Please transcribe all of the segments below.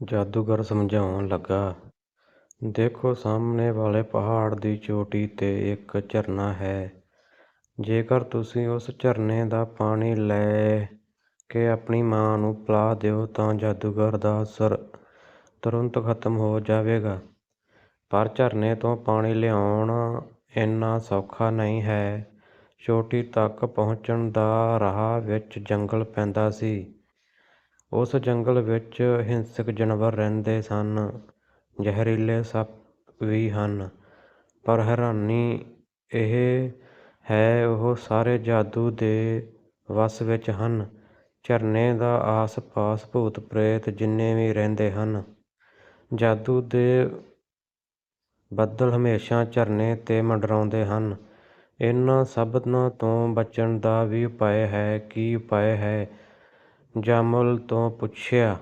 ਜਾਦੂਗਰ ਸਮਝਾਉਣ ਲੱਗਾ, ਦੇਖੋ ਸਾਹਮਣੇ ਵਾਲੇ ਪਹਾੜ ਦੀ ਚੋਟੀ 'ਤੇ ਇੱਕ ਝਰਨਾ ਹੈ। ਜੇਕਰ ਤੁਸੀਂ ਉਸ ਝਰਨੇ ਦਾ ਪਾਣੀ ਲੈ ਕੇ ਆਪਣੀ ਮਾਂ ਨੂੰ ਪਿਲਾ ਦਿਓ ਤਾਂ ਜਾਦੂਗਰ ਦਾ ਅਸਰ ਤੁਰੰਤ ਖ਼ਤਮ ਹੋ ਜਾਵੇਗਾ। ਪਰ ਝਰਨੇ ਤੋਂ ਪਾਣੀ ਲਿਆਉਣਾ ਇੰਨਾ ਸੌਖਾ ਨਹੀਂ ਹੈ। ਚੋਟੀ ਤੱਕ ਪਹੁੰਚਣ ਦਾ ਰਾਹ ਵਿੱਚ ਜੰਗਲ ਪੈਂਦਾ ਸੀ। ਉਸ ਜੰਗਲ ਵਿੱਚ ਹਿੰਸਕ ਜਾਨਵਰ ਰਹਿੰਦੇ ਸਨ, ਜ਼ਹਿਰੀਲੇ ਸੱਪ ਵੀ ਹਨ। ਪਰ ਹੈਰਾਨੀ ਇਹ ਹੈ ਉਹ ਸਾਰੇ ਜਾਦੂ ਦੇ ਵੱਸ ਵਿੱਚ ਹਨ। ਝਰਨੇ ਦਾ ਆਸ-ਪਾਸ ਭੂਤ-ਪ੍ਰੇਤ ਜਿੰਨੇ ਵੀ ਰਹਿੰਦੇ ਹਨ। ਜਾਦੂ ਦੇ ਬੱਦਲ ਹਮੇਸ਼ਾ ਝਰਨੇ 'ਤੇ ਮੰਡਰਾਉਂਦੇ ਹਨ। ਇਹਨਾਂ ਸਭਨਾਂ ਤੋਂ ਬਚਣ ਦਾ ਵੀ ਉਪਾਅ ਹੈ। ਕੀ ਉਪਾਅ ਹੈ? ਜਾਮਲ ਤੋਂ ਪੁੱਛਿਆ।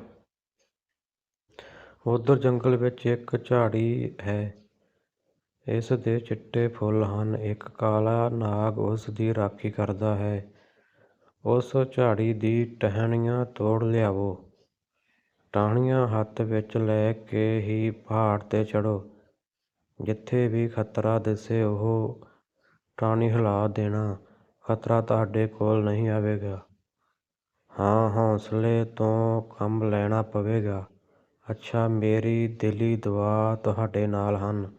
ਉਧਰ ਜੰਗਲ ਵਿੱਚ ਇੱਕ ਝਾੜੀ ਹੈ। ਇਸ ਦੇ ਚਿੱਟੇ ਫੁੱਲ ਹਨ। ਇੱਕ ਕਾਲਾ ਨਾਗ ਉਸ ਦੀ ਰਾਖੀ ਕਰਦਾ ਹੈ। ਉਸ ਝਾੜੀ ਦੀ ਟਹਿਣੀਆਂ ਤੋੜ ਲਿਆਵੋ ਟਾਹਣੀਆਂ ਹੱਥ ਵਿੱਚ ਲੈ ਕੇ ਹੀ ਪਹਾੜ 'ਤੇ ਚੜ੍ਹੋ। ਜਿੱਥੇ ਵੀ ਖ਼ਤਰਾ ਦਿਸੇ ਉਹ ਟਾਹਣੀ ਹਿਲਾ ਦੇਣਾ। ਖ਼ਤਰਾ ਤੁਹਾਡੇ ਕੋਲ ਨਹੀਂ ਆਵੇਗਾ। ਹਾਂ, ਹੌਂਸਲੇ ਤੋਂ ਕੰਮ ਲੈਣਾ ਪਵੇਗਾ। ਅੱਛਾ, ਮੇਰੀ ਦਿਲੀ ਦੁਆ ਤੁਹਾਡੇ ਨਾਲ ਹਨ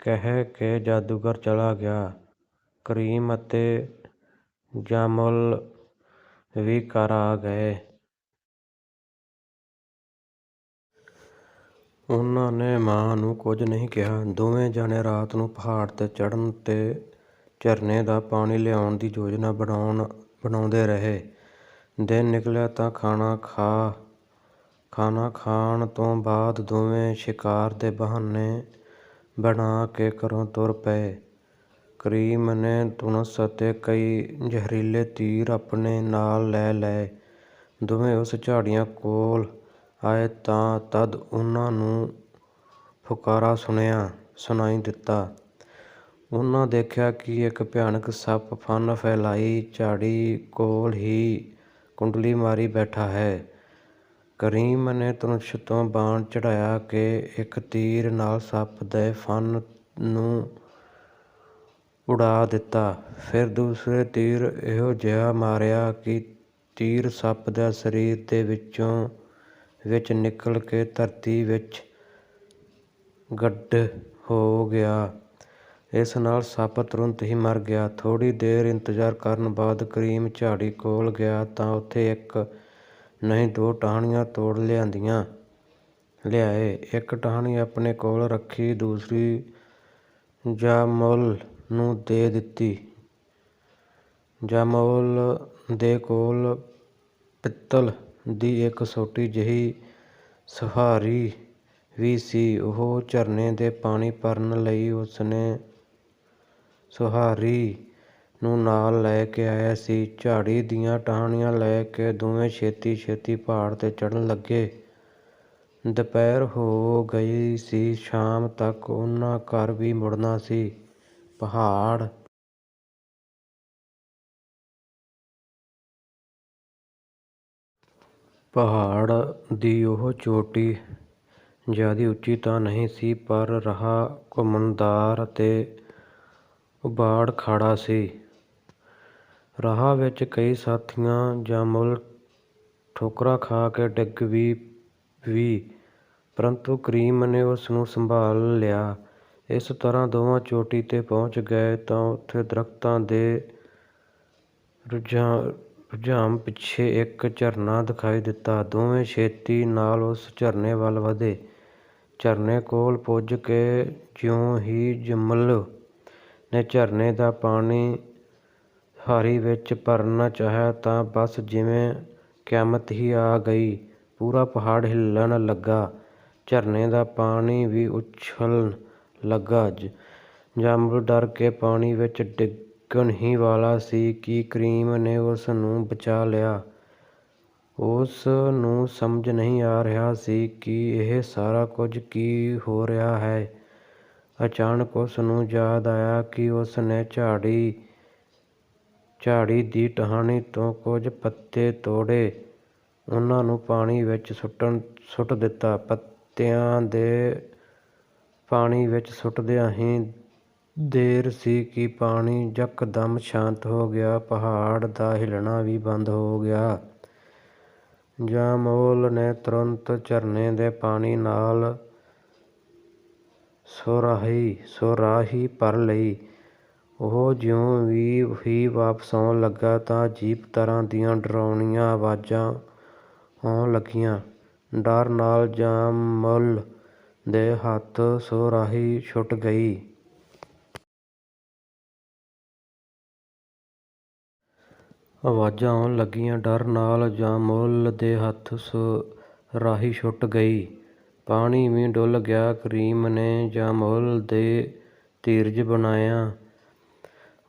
ਕਹਿ ਕੇ ਜਾਦੂਗਰ ਚਲਾ ਗਿਆ। ਕਰੀਮ ਅਤੇ ਜਾਮੁਲ ਵੀ ਘਰ ਆ ਗਏ। ਉਹਨਾਂ ਨੇ ਮਾਂ ਨੂੰ ਕੁਝ ਨਹੀਂ ਕਿਹਾ। ਦੋਵੇਂ ਜਣੇ ਰਾਤ ਨੂੰ ਪਹਾੜ 'ਤੇ ਚੜ੍ਹਨ ਤੇ ਝਰਨੇ ਦਾ ਪਾਣੀ ਲਿਆਉਣ ਦੀ ਯੋਜਨਾ ਬਣਾਉਣ ਬਣਾਉਂਦੇ ਰਹੇ। ਦਿਨ ਨਿਕਲਿਆ ਤਾਂ ਖਾਣਾ ਖਾ ਖਾਣਾ ਖਾਣ ਤੋਂ ਬਾਅਦ ਦੋਵੇਂ ਸ਼ਿਕਾਰ ਦੇ ਬਹਾਨੇ ਬਣਾ ਕੇ ਘਰੋਂ ਤੁਰ ਪਏ। ਕਰੀਮ ਨੇ ਧਨੁੱਸ਼ ਅਤੇ ਕਈ ਜ਼ਹਿਰੀਲੇ ਤੀਰ ਆਪਣੇ ਨਾਲ ਲੈ ਲਏ। ਦੋਵੇਂ ਉਸ ਝਾੜੀਆਂ ਕੋਲ ਆਏ ਤਾਂ ਤਦ ਉਹਨਾਂ ਨੂੰ ਫੁਕਾਰਾ ਸੁਣਿਆ, ਸੁਣਾਈ ਦਿੱਤਾ। ਉਹਨਾਂ ਦੇਖਿਆ ਕਿ ਇੱਕ ਭਿਆਨਕ ਸੱਪ ਫਨ ਫੈਲਾਈ ਝਾੜੀ ਕੋਲ ਹੀ ਕੁੰਡਲੀ ਮਾਰੀ ਬੈਠਾ ਹੈ। ਕਰੀਮ ਨੇ ਧਨੁੱਸ਼ ਤੋਂ ਬਾਣ ਚੜ੍ਹਾਇਆ ਕਿ ਇੱਕ ਤੀਰ ਨਾਲ ਸੱਪ ਦੇ ਫਣ ਨੂੰ ਉਡਾ ਦਿੱਤਾ। ਫਿਰ ਦੂਸਰੇ ਤੀਰ ਇਹੋ ਜਿਹਾ ਮਾਰਿਆ ਕਿ ਤੀਰ ਸੱਪ ਦਾ ਸਰੀਰ ਦੇ ਵਿੱਚੋਂ ਵਿੱਚ ਨਿਕਲ ਕੇ ਧਰਤੀ ਵਿੱਚ ਗੱਡ ਹੋ ਗਿਆ। ਇਸ ਨਾਲ ਸੱਪ ਤੁਰੰਤ ਹੀ ਮਰ ਗਿਆ। ਥੋੜ੍ਹੀ ਦੇਰ ਇੰਤਜ਼ਾਰ ਕਰਨ ਬਾਅਦ ਕਰੀਮ ਝਾੜੀ ਕੋਲ ਗਿਆ ਤਾਂ ਉੱਥੇ ਇੱਕ ਨਹੀਂ ਦੋ ਟਾਹਣੀਆਂ ਤੋੜ ਲਿਆਂਦੀਆਂ ਲਿਆਏ। ਇੱਕ ਟਾਹਣੀ ਆਪਣੇ ਕੋਲ ਰੱਖੀ, ਦੂਸਰੀ ਜਾਮਲ ਨੂੰ ਦੇ ਦਿੱਤੀ। ਜਾਮਲ ਦੇ ਕੋਲ ਪਿੱਤਲ ਦੀ ਇੱਕ ਛੋਟੀ ਜਿਹੀ ਸਹਾਰੀ ਵੀ ਸੀ। ਉਹ ਝਰਨੇ ਦੇ ਪਾਣੀ ਭਰਨ ਲਈ ਉਸਨੇ ਸੁਹਾਰੀ ਨੂੰ ਨਾਲ ਲੈ ਕੇ ਆਇਆ ਸੀ। ਝਾੜੀ ਦੀਆਂ ਟਾਹਣੀਆਂ ਲੈ ਕੇ ਦੋਵੇਂ ਛੇਤੀ-ਛੇਤੀ ਪਹਾੜ 'ਤੇ ਚੜ੍ਹਨ ਲੱਗੇ। ਦੁਪਹਿਰ ਹੋ ਗਈ ਸੀ। ਸ਼ਾਮ ਤੱਕ ਉਹਨਾਂ ਘਰ ਵੀ ਮੁੜਨਾ ਸੀ। ਪਹਾੜ ਪਹਾੜ ਦੀ ਉਹ ਚੋਟੀ ਜ਼ਿਆਦਾ ਉੱਚੀ ਤਾਂ ਨਹੀਂ ਸੀ, ਪਰ ਰਾਹ ਘੁੰਮਣਦਾਰ ਅਤੇ ਉਬਾੜ-ਖਾੜਾ ਸੀ। ਰਾਹ ਵਿੱਚ ਕਈ ਸਾਥੀਆਂ ਜਾਂ ਮੁੱਲ ਠੋਕਰਾਂ ਖਾ ਕੇ ਡਿੱਗ ਪਈ ਵੀ, ਪਰੰਤੂ ਕਰੀਮ ਨੇ ਉਸ ਨੂੰ ਸੰਭਾਲ ਲਿਆ। ਇਸ ਤਰ੍ਹਾਂ ਦੋਵਾਂ ਚੋਟੀ 'ਤੇ ਪਹੁੰਚ ਗਏ ਤਾਂ ਉੱਥੇ ਦਰੱਖਤਾਂ ਦੇ ਰੁੱਝਾਨ ਪਿੱਛੇ ਇੱਕ ਝਰਨਾ ਦਿਖਾਈ ਦਿੱਤਾ। ਦੋਵੇਂ ਛੇਤੀ ਨਾਲ ਉਸ ਝਰਨੇ ਵੱਲ ਵਧੇ। ਝਰਨੇ ਕੋਲ ਪੁੱਜ ਕੇ ਜਿਉਂ ਹੀ ਜੰਮਲ ਨੇ ਝਰਨੇ ਦਾ ਪਾਣੀ ਸੁਹਾਰੀ ਵਿੱਚ ਭਰਨਾ ਚਾਹਿਆ ਤਾਂ ਬਸ ਜਿਵੇਂ ਕਿਆਮਤ ਹੀ ਆ ਗਈ। ਪੂਰਾ ਪਹਾੜ ਹਿੱਲਣ ਲੱਗਾ। ਝਰਨੇ ਦਾ ਪਾਣੀ ਵੀ ਉਛਲਣ ਲੱਗਾ। ਜਾਮਲ ਡਰ ਕੇ ਪਾਣੀ ਵਿੱਚ ਡਿੱਗਣ ਹੀ ਵਾਲਾ ਸੀ ਕਿ ਕਰੀਮ ਨੇ ਉਸ ਨੂੰ ਬਚਾ ਲਿਆ। ਉਸ ਨੂੰ ਸਮਝ ਨਹੀਂ ਆ ਰਿਹਾ ਸੀ ਕਿ ਇਹ ਸਾਰਾ ਕੁਝ ਕੀ ਹੋ ਰਿਹਾ ਹੈ। ਅਚਾਨਕ ਉਸ ਨੂੰ ਯਾਦ ਆਇਆ ਕਿ ਉਸ ਨੇ ਝਾੜੀ ਝਾੜੀ ਦੀ ਟਾਹਣੀ ਤੋਂ ਕੁਝ ਪੱਤੇ ਤੋੜੇ ਉਹਨਾਂ ਨੂੰ ਪਾਣੀ ਵਿੱਚ ਸੁੱਟਣ, ਸੁੱਟ ਦਿੱਤਾ। ਪੱਤਿਆਂ ਦੇ ਪਾਣੀ ਵਿੱਚ ਸੁੱਟਦਿਆਂ ਹੀ ਦੇਰ ਸੀ ਕਿ ਪਾਣੀ ਯਕਦਮ ਸ਼ਾਂਤ ਹੋ ਗਿਆ। ਪਹਾੜ ਦਾ ਹਿੱਲਣਾ ਵੀ ਬੰਦ ਹੋ ਗਿਆ। ਜਾਮੋਲ ਨੇ ਤੁਰੰਤ ਝਰਨੇ ਦੇ ਪਾਣੀ ਨਾਲ ਸੁਰਾਹੀ ਭਰ ਲਈ। ਉਹ ਜਿਉਂ ਹੀ ਵਾਪਸ ਆਉਣ ਲੱਗਾ ਤਾਂ ਅਜੀਬ ਤਰ੍ਹਾਂ ਦੀਆਂ ਡਰਾਉਣੀਆਂ ਆਵਾਜ਼ਾਂ ਆਉਣ ਲੱਗੀਆਂ। ਡਰ ਨਾਲ ਜਾਮੋਲ ਦੇ ਹੱਥੋਂ ਸੁਰਾਹੀ ਛੁੱਟ ਗਈ। ਆਵਾਜ਼ਾਂ ਆਉਣ ਲੱਗੀਆਂ। ਡਰ ਨਾਲ ਜਾਮੋਲ ਦੇ ਹੱਥੋਂ ਸੁਰਾਹੀ ਛੁੱਟ ਗਈ। ਪਾਣੀ ਵੀ ਡੁੱਲ੍ਹ ਗਿਆ। ਕਰੀਮ ਨੇ ਜਾਮੋਲ ਦੇ ਧੀਰਜ ਬਣਾਇਆ।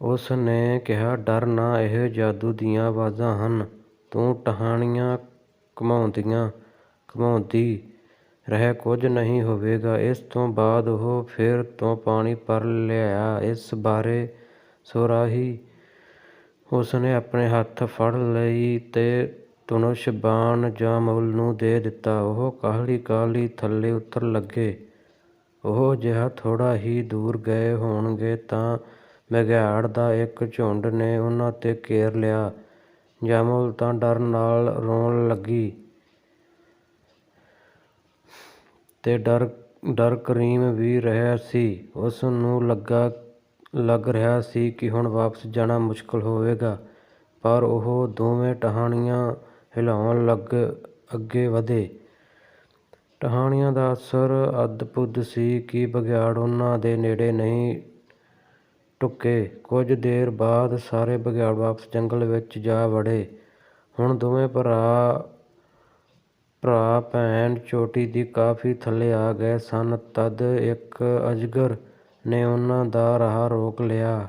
ਉਸ ਨੇ ਕਿਹਾ, "ਡਰ ਨਾ, ਇਹ ਜਾਦੂ ਦੀਆਂ ਆਵਾਜ਼ਾਂ ਹਨ। ਤੂੰ ਟਾਹਣੀਆਂ ਘੁਮਾਉਂਦੀ ਰਹਿ, ਕੁਝ ਨਹੀਂ ਹੋਵੇਗਾ।" ਇਸ ਤੋਂ ਬਾਅਦ ਉਹ ਫਿਰ ਤੋਂ ਪਾਣੀ ਭਰ ਲਿਆਇਆ। ਇਸ ਬਾਰੇ ਸੁਰਾਹੀ ਉਸ ਨੇ ਆਪਣੇ ਹੱਥ ਫੜ ਲਈ ਤੇ ਧਨੁਸ਼ ਬਾਣ ਜਾਮੋਲ ਨੂੰ ਦੇ ਦਿੱਤਾ। ਉਹ ਕਾਹਲੀ-ਕਾਹਲੀ ਥੱਲੇ ਉਤਰ ਲੱਗੇ। ਉਹ ਜਿਹਾ ਥੋੜ੍ਹਾ ਹੀ ਦੂਰ ਗਏ ਹੋਣਗੇ ਤਾਂ ਬਘਿਆੜਾਂ ਦਾ ਇੱਕ ਝੁੰਡ ਨੇ ਉਹਨਾਂ 'ਤੇ ਘੇਰ ਲਿਆ। ਜਾਮੋਲ ਤਾਂ ਡਰ ਨਾਲ ਰੋਣ ਲੱਗੀ ਤੇ ਡਰ ਡਰ ਕਰੀਮ ਵੀ ਰਿਹਾ ਸੀ। ਉਸ ਨੂੰ ਲੱਗਾ ਲੱਗ ਰਿਹਾ ਸੀ ਕਿ ਹੁਣ ਵਾਪਸ ਜਾਣਾ ਮੁਸ਼ਕਲ ਹੋਵੇਗਾ, ਪਰ ਉਹ ਦੋਵੇਂ ਟਹਾਣੀਆਂ ਹਿਲਾਉਣ ਲੱਗ ਅੱਗੇ ਵਧੇ। ਟਹਾਣੀਆਂ ਦਾ ਅਸਰ ਅਦਭੁਤ ਸੀ ਕਿ ਬਗਿਆੜ ਉਹਨਾਂ ਦੇ ਨੇੜੇ ਨਹੀਂ ਢੁੱਕੇ। ਕੁਝ ਦੇਰ ਬਾਅਦ ਸਾਰੇ ਬਗਿਆੜ ਵਾਪਸ ਜੰਗਲ ਵਿੱਚ ਜਾ ਵੜੇ। ਹੁਣ ਦੋਵੇਂ ਭਰਾ-ਭੈਣ ਚੋਟੀ ਦੀ ਕਾਫ਼ੀ ਥੱਲੇ ਆ ਗਏ ਸਨ। ਤਦ ਇੱਕ ਅਜਗਰ ਨੇ ਉਹਨਾਂ ਦਾ ਰਾਹ ਰੋਕ ਲਿਆ।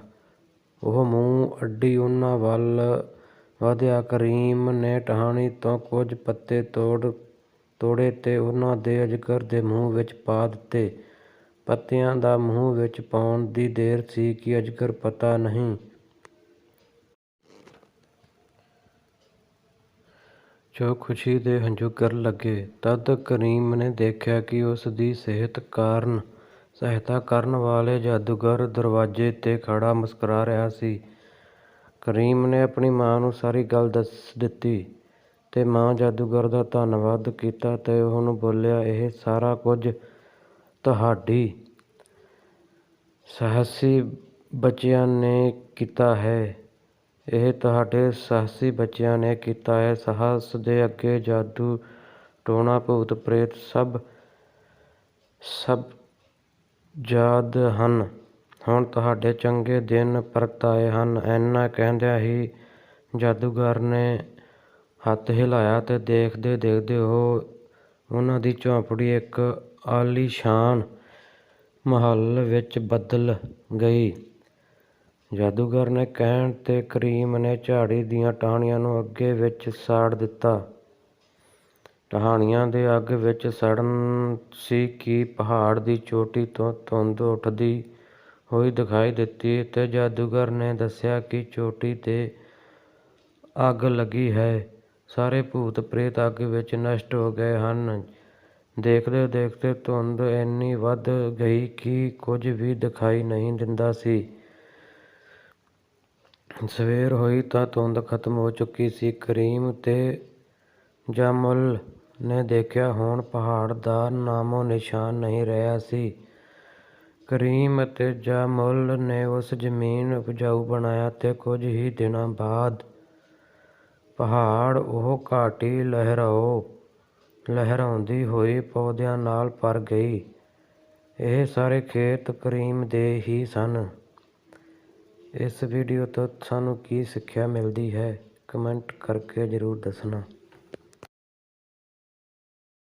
ਉਹ ਮੂੰਹ ਅੱਡੀ ਉਹਨਾਂ ਵੱਲ ਵਧਿਆ। ਕਰੀਮ ਨੇ ਟਾਹਣੀ ਤੋਂ ਕੁਝ ਪੱਤੇ ਤੋੜ, ਤੋੜੇ ਤੇ ਉਹਨਾਂ ਦੇ ਅਜਗਰ ਦੇ ਮੂੰਹ ਵਿੱਚ ਪਾ ਦਿੱਤੇ। ਪੱਤਿਆਂ ਦਾ ਮੂੰਹ ਵਿੱਚ ਪਾਉਣ ਦੀ ਦੇਰ ਸੀ ਕਿ ਅਜਗਰ ਪਤਾ ਨਹੀਂ ਜੋ ਖੁਸ਼ੀ ਦੇ ਹੰਝੂ ਗਿਰਨ ਲੱਗੇ। ਤਦ ਕਰੀਮ ਨੇ ਦੇਖਿਆ ਕਿ ਉਸ ਦੀ ਸਿਹਤ ਕਾਰਨ, ਸਹਾਇਤਾ ਕਰਨ ਵਾਲੇ ਜਾਦੂਗਰ ਦਰਵਾਜ਼ੇ ਤੇ ਖੜ੍ਹਾ ਮੁਸਕਰਾ ਰਿਹਾ ਸੀ। ਕਰੀਮ ਨੇ ਆਪਣੀ ਮਾਂ ਨੂੰ ਸਾਰੀ ਗੱਲ ਦੱਸ ਦਿੱਤੀ ਤੇ ਮਾਂ ਜਾਦੂਗਰ ਦਾ ਧੰਨਵਾਦ ਕੀਤਾ ਤੇ ਉਹਨੂੰ ਬੋਲਿਆ, "ਇਹ ਸਾਰਾ ਕੁਝ ਤੁਹਾਡੀ ਸਾਹਸੀ ਬੱਚਿਆਂ ਨੇ ਕੀਤਾ ਹੈ। ਇਹ ਤੁਹਾਡੇ ਸਾਹਸੀ ਬੱਚਿਆਂ ਨੇ ਕੀਤਾ ਹੈ। ਸਾਹਸ ਦੇ ਅੱਗੇ ਜਾਦੂ ਟੋਣਾ ਭੂਤ-ਪ੍ਰੇਤ ਸਭ ਯਾਦ ਹਨ। ਹੁਣ ਤੁਹਾਡੇ ਚੰਗੇ ਦਿਨ ਪਰਤ ਆਏ ਹਨ।" ਏਨਾ ਕਹਿੰਦਿਆਂ ਹੀ ਜਾਦੂਗਰ ਨੇ ਹੱਥ ਹਿਲਾਇਆ ਅਤੇ ਦੇਖਦੇ-ਦੇਖਦੇ ਉਹ ਉਹਨਾਂ ਦੀ ਝੌਂਪੜੀ ਇੱਕ ਆਲੀਸ਼ਾਨ ਮਹੱਲ ਵਿੱਚ ਬਦਲ ਗਈ। ਜਾਦੂਗਰ ਨੇ ਕਹਿਣ ਤੇ ਕਰੀਮ ਨੇ ਝਾੜੀ ਦੀਆਂ ਟਾਹਣੀਆਂ ਨੂੰ ਅੱਗੇ ਵਿੱਚ ਸਾੜ ਦਿੱਤਾ। ਟਾਹਣੀਆਂ ਦੇ ਅੱਗ ਵਿੱਚ ਸੜਨ ਸੀ ਕਿ ਪਹਾੜ ਦੀ ਚੋਟੀ ਤੋਂ ਧੁੰਦ ਉੱਠਦੀ ਹੋਈ ਦਿਖਾਈ ਦਿੱਤੀ ਤੇ ਜਾਦੂਗਰ ਨੇ ਦੱਸਿਆ ਕਿ ਚੋਟੀ ਤੇ ਅੱਗ ਲੱਗੀ ਹੈ। ਸਾਰੇ ਭੂਤ-ਪ੍ਰੇਤ ਅੱਗ ਵਿੱਚ ਨਸ਼ਟ ਹੋ ਗਏ ਹਨ। ਦੇਖਦੇ-ਦੇਖਦੇ ਧੁੰਦ ਇੰਨੀ ਵੱਧ ਗਈ ਕਿ ਕੁਝ ਵੀ ਦਿਖਾਈ ਨਹੀਂ ਦਿੰਦਾ ਸੀ। ਸਵੇਰ ਹੋਈ ਤਾਂ ਧੁੰਦ ਖ਼ਤਮ ਹੋ ਚੁੱਕੀ ਸੀ। ਕਰੀਮ ਤੇ ਜਾਮੋਲ ਨੇ ਦੇਖਿਆ, ਹੁਣ ਪਹਾੜ ਦਾ ਨਾਮੋ-ਨਿਸ਼ਾਨ ਨਹੀਂ ਰਿਹਾ ਸੀ। ਕਰੀਮ ਅਤੇ ਜਾਮੋਲ ਨੇ ਉਸ ਜ਼ਮੀਨ ਉਪਜਾਊ ਬਣਾਇਆ ਅਤੇ ਕੁਝ ਹੀ ਦਿਨਾਂ ਬਾਅਦ ਪਹਾੜ ਉਹ ਘਾਟੀ ਲਹਿਰਾਓ ਲਹਿਰਾਉਂਦੀ ਹੋਈ ਪੌਦਿਆਂ ਨਾਲ ਭਰ ਗਈ। ਇਹ ਸਾਰੇ ਖੇਤ ਕਰੀਮ ਦੇ ਹੀ ਸਨ। ਇਸ ਵੀਡੀਓ ਤੋਂ ਸਾਨੂੰ ਕੀ ਸਿੱਖਿਆ ਮਿਲਦੀ ਹੈ, ਕਮੈਂਟ ਕਰਕੇ ਜ਼ਰੂਰ ਦੱਸਣਾ।